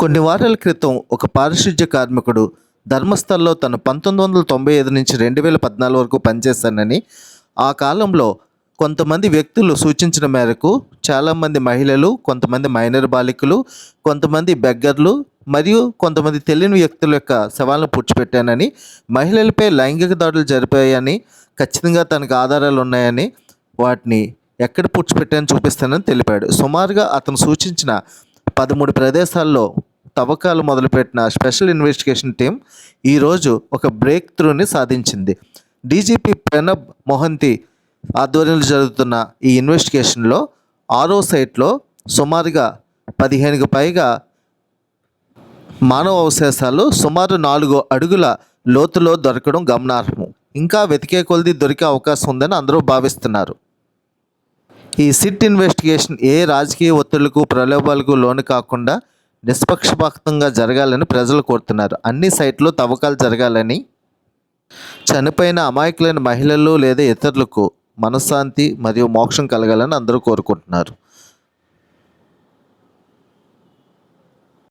కొన్ని వారాల క్రితం ఒక పారిశుధ్య కార్మికుడు ధర్మస్థల్లో తను పంతొమ్మిది వందల తొంభై ఐదు నుంచి రెండు వేల పద్నాలుగు వరకు పనిచేశానని ఆ కాలంలో కొంతమంది వ్యక్తులు సూచించిన మేరకు చాలామంది మహిళలు కొంతమంది మైనర్ బాలికలు కొంతమంది బెగ్గర్లు మరియు కొంతమంది తెలియని వ్యక్తుల యొక్క శవాలను పూడ్చిపెట్టానని మహిళలపై లైంగిక దాడులు జరిపాయని ఖచ్చితంగా తనకు ఆధారాలు ఉన్నాయని వాటిని ఎక్కడ పూడ్చిపెట్టానని చూపిస్తానని తెలిపాడు. సుమారుగా అతను సూచించిన పదమూడు ప్రదేశాల్లో తవ్వకాలు మొదలుపెట్టిన స్పెషల్ ఇన్వెస్టిగేషన్ టీం ఈరోజు ఒక బ్రేక్ త్రూని సాధించింది. డీజీపీ ప్రణబ్ మొహంతి ఆధ్వర్యంలో జరుగుతున్న ఈ ఇన్వెస్టిగేషన్లో ఆరో సైట్లో సుమారుగా పదిహేనుకు పైగా మానవ అవశేషాలు సుమారు నాలుగు అడుగుల లోతులో దొరకడం గమనార్హం ఇంకా వెతికే కొలది దొరికే అవకాశం ఉందని అందరూ భావిస్తున్నారు. ఈ సిట్ ఇన్వెస్టిగేషన్ ఏ రాజకీయ ఒత్తిళ్ళకు ప్రలోభాలకు లోను కాకుండా నిష్పక్షపాతంగా జరగాలని ప్రజలు కోరుతున్నారు. అన్ని సైట్లు తవ్వకాలు జరగాలని చనిపోయిన అమాయకులైన మహిళలు లేదా ఇతరులకు మనశ్శాంతి మరియు మోక్షం కలగాలని అందరూ కోరుకుంటున్నారు.